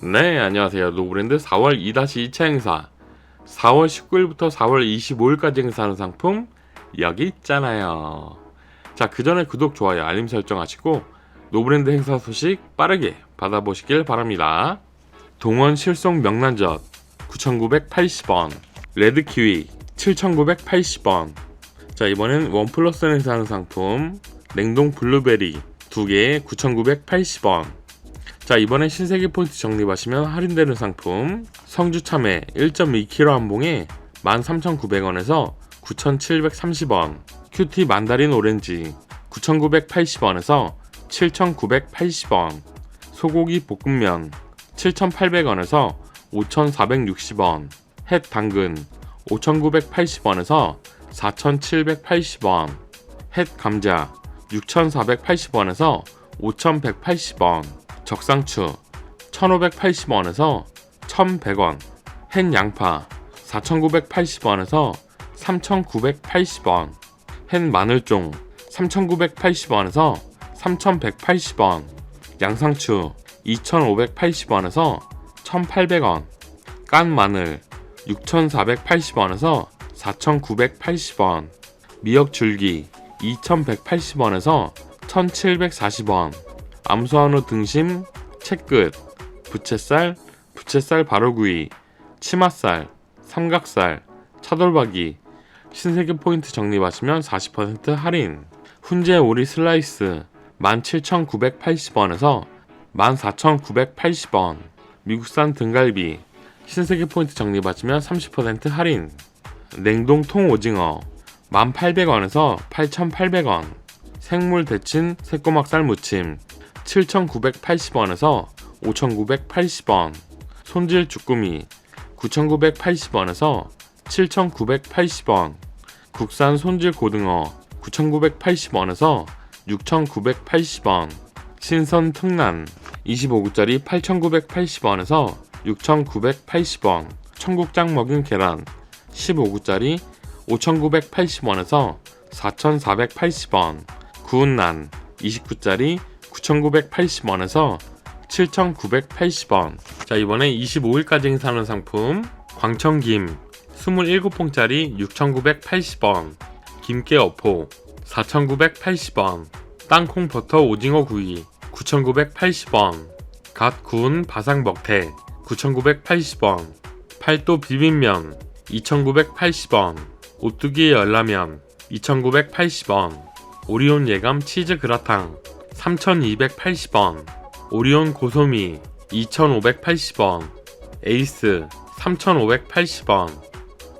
네, 안녕하세요. 노브랜드 4월 2-2차 행사. 4월 19일부터 4월 25일까지 행사하는 상품 여기 있잖아요. 자, 그 전에 구독, 좋아요, 알림 설정 하시고 노브랜드 행사 소식 빠르게 받아보시길 바랍니다. 동원 실속 명란젓 9,980원, 레드 키위 7,980원. 자, 이번엔 원 플러스 행사하는 상품 냉동 블루베리 2개에 9,980원. 자 이번에 신세계 포인트 적립하시면 할인되는 상품. 성주 참외 1.2kg 한 봉에 13,900원에서 9,730원. 큐티 만다린 오렌지 9,980원에서 7,980원. 소고기 볶음면 7,800원에서 5,460원. 햇 당근 5,980원에서 4,780원. 햇 감자 6,480원에서 5,180원 적상추 1,580원에서 1,100원, 햇 양파 4,980원에서 3,980원, 햇 마늘종 3,980원에서 3,180원, 양상추 2,580원에서 1,800원, 깐 마늘 6,480원에서 4,980원, 미역 줄기 2,180원에서 1,740원, 암소한우 등심, 채끝, 부채살, 부채살 바로구이, 치맛살, 삼각살, 차돌박이, 신세계 포인트 적립하시면 40% 할인. 훈제 오리 슬라이스 17,980원에서 14,980원. 미국산 등갈비 신세계 포인트 적립하시면 30% 할인. 냉동 통 오징어 1,800원에서 8,800원. 생물 데친 새꼬막살 무침 7,980원에서 5,980원. 손질 주꾸미 9,980원에서 7,980원. 국산 손질 고등어 9,980원에서 6,980원. 신선 특란 25구짜리 8,980원에서 6,980원. 청국장 먹인 계란 15구짜리 5,980원에서 4,480원. 구운 난 29짜리 9,980원에서 7,980원. 자, 이번에 25일까지 행사하는 상품 광천김 27봉짜리 6,980원. 김깨 어포 4,980원. 땅콩 버터 오징어 구이 9,980원. 갓 구운 바삭 먹태 9,980원. 팔도 비빔면 2,980원. 오뚜기 열라면 2,980원. 오리온 예감 치즈 그라탕 3,280원, 오리온 고소미 2,580원, 에이스 3,580원,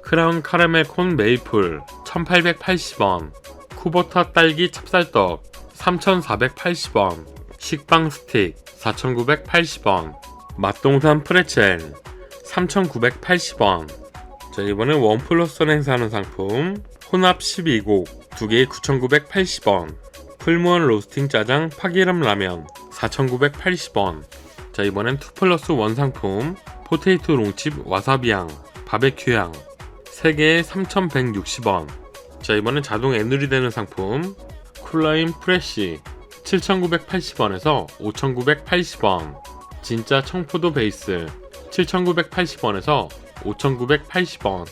크라운 카라멜 콘 메이플 1,880원, 쿠보타 딸기 찹쌀떡 3,480원, 식빵 스틱 4,980원, 맛동산 프레첼 3,980원. 자 이번엔 원 플러스 원 행사하는 상품 혼합 12곡 2개에 9,980원 풀무원 로스팅 짜장 파기름 라면 4,980원. 자 이번엔 2 플러스 원 상품. 포테이토 롱칩 와사비향 바베큐향 3개에 3,160원. 자 이번엔 자동 애누리 되는 상품. 쿨라인 프레쉬 7,980원에서 5,980원. 진짜 청포도 베이스 7,980원에서 5,980원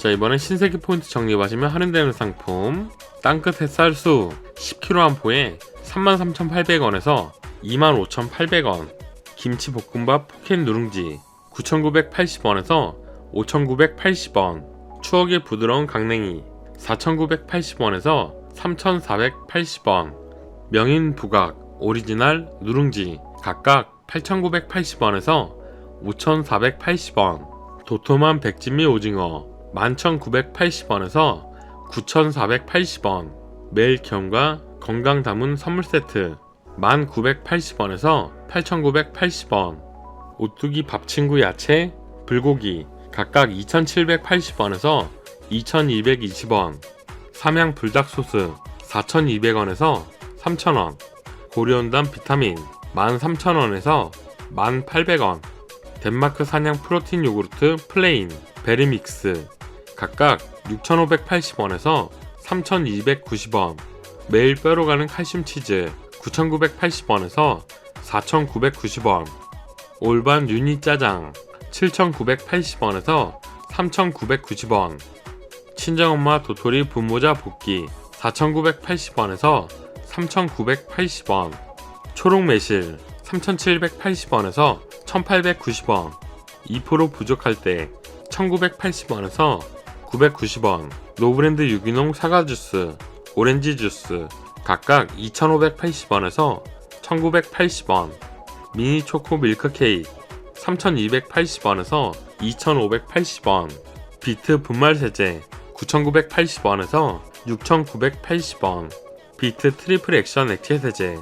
자 이번엔 신세계 포인트 적립하시면 할인되는 상품. 땅끝 햇살수 10kg 한 포에 33,800원에서 25,800원. 김치 볶음밥 포켓 누룽지 9,980원에서 5,980원. 추억의 부드러운 강냉이 4,980원에서 3,480원. 명인 부각 오리지널 누룽지 각각 8,980원에서 5,480원. 도톰한 백진미 오징어 11,980원에서 9,480원 매일 경과 건강 담은 선물 세트 1,980원에서 8,980원 오뚜기 밥친구 야채 불고기 각각 2,780원에서 2,220원 삼양 불닭 소스 4,200원에서 3,000원 고려온단 비타민 13,000원에서 1,800원 덴마크 사냥 프로틴 요구르트 플레인 베리믹스 각각 6,580원에서 3,290원 매일 뼈로 가는 칼슘 치즈 9,980원에서 4,990원 올반 유니 짜장 7,980원에서 3,990원 친정엄마 도토리 분모자 볶기 4,980원에서 3,980원 초록 매실 3,780원에서 1,890원 2% 부족할 때 1,980원에서 990원 노브랜드 유기농 사과 주스, 오렌지 주스 각각 2,580원에서 1,980원 미니 초코 밀크 케이크 3,280원에서 2,580원 비트 분말 세제 9,980원에서 6,980원 비트 트리플 액션 액체 세제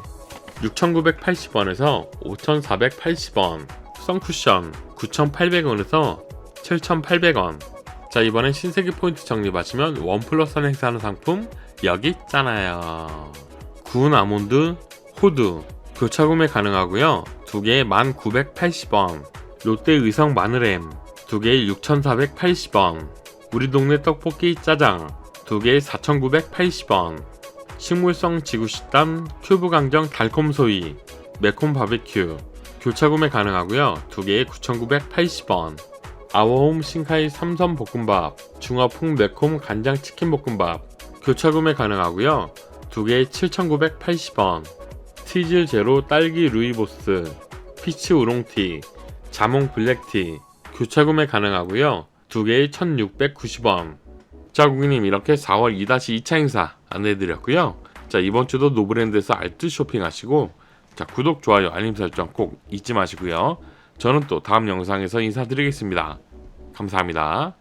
6,980원에서 5,480원 선쿠션 9,800원에서 7,800원 자 이번엔 신세계 포인트 적립하시면 원 플러스 원 행사하는 상품 여기 있잖아요. 구운 아몬드 호두. 교차 구매 가능하고요. 두 개에 1,980원. 롯데 의성 마늘햄 두 개에 6,480원. 우리 동네 떡볶이 짜장. 두 개에 4,980원. 식물성 지구식단 큐브 강정 달콤 소이. 매콤 바베큐. 교차 구매 가능하고요. 두 개에 9,980원 아워홈 싱카이 삼선 볶음밥 중화풍 매콤 간장 치킨 볶음밥 교차 구매 가능하고요. 두 개에 7,980원. 티즐 제로 딸기 루이보스 피치 우롱티 자몽 블랙티 교차 구매 가능하고요. 두 개에 1,690원. 자 고객님 이렇게 4월 2-2차 행사 안내해 드렸고요. 자 이번 주도 노브랜드에서 알뜰 쇼핑하시고 자 구독 좋아요 알림 설정 꼭 잊지 마시고요 저는 또 다음 영상에서 인사드리겠습니다. 감사합니다